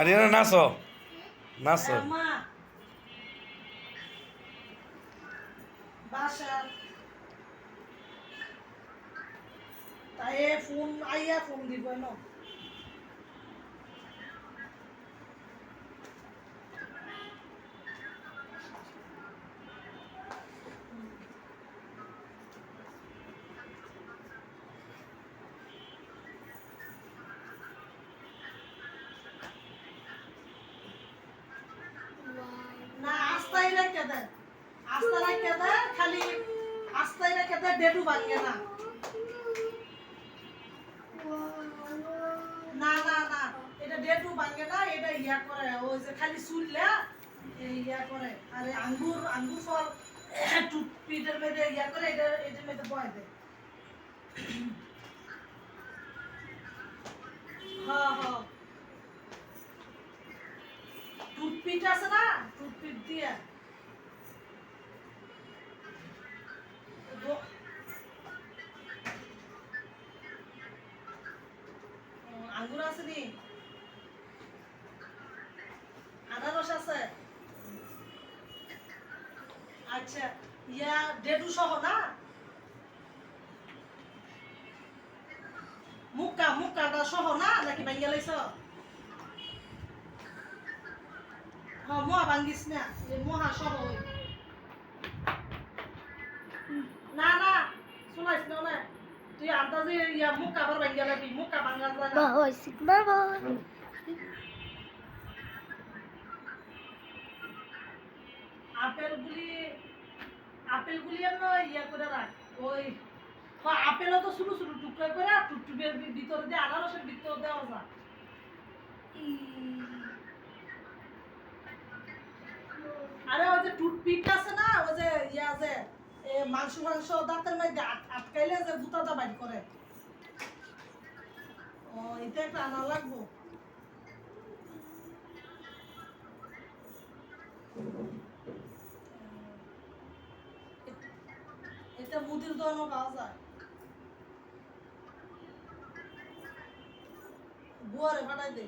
আরিয়ানা নাচো। নাচো। বাসা তাই ফোন আইয়া ফোন দিব না রেখে দেন। আস্তা রেখে দেন, খালি আস্তাই রেখে দেন ডেডু ভাঙে না। না না না, এটা ডেডু ভাঙে না, এটা ইয়া করে, ওই যে খালি শুনলে ইয়া করে, আরে আঙ্গুর আঙ্গুর ফল টুথপিটের মেয়েদের ইয়া করে, এটা এটার মেয়েদের বয় দেয়। হ্যাঁ হ্যাঁ টুথপিট আছে না আঙ্গুর আছে নি আনারস আছে। আচ্ছা ইয়া ডেডু সহ না? মুক্কা মুক্কাটা সহ না? নাকি ভাঙ্গা লাইছ? হ্যাঁ মহা ভাঙ্গিস না। মহা সহ না না শুনাইস না না তুই আন্দাজে ইয়া আবার ভাঙ্গা ভাঙ্গা. আপেল গুলি আপেল গুলি আমরা ইয়া করে রাখ ওই আপেলও তো ছোট ছোট টুকরা করে টুকটুকের ভিতরে দিয়ে আনারসের ভিতরে দেওয়া যায় আরে ওই যে টুথপিক আছে না ওই যে ইয়া যে মাংস মাংস দাঁতের মধ্যে যে গুতাটা করে। ও, এটা একটা আনা লাগবো। এটা মুদির দোকানও পাওয়া যায়। বুয়ারে পাঠাই দে।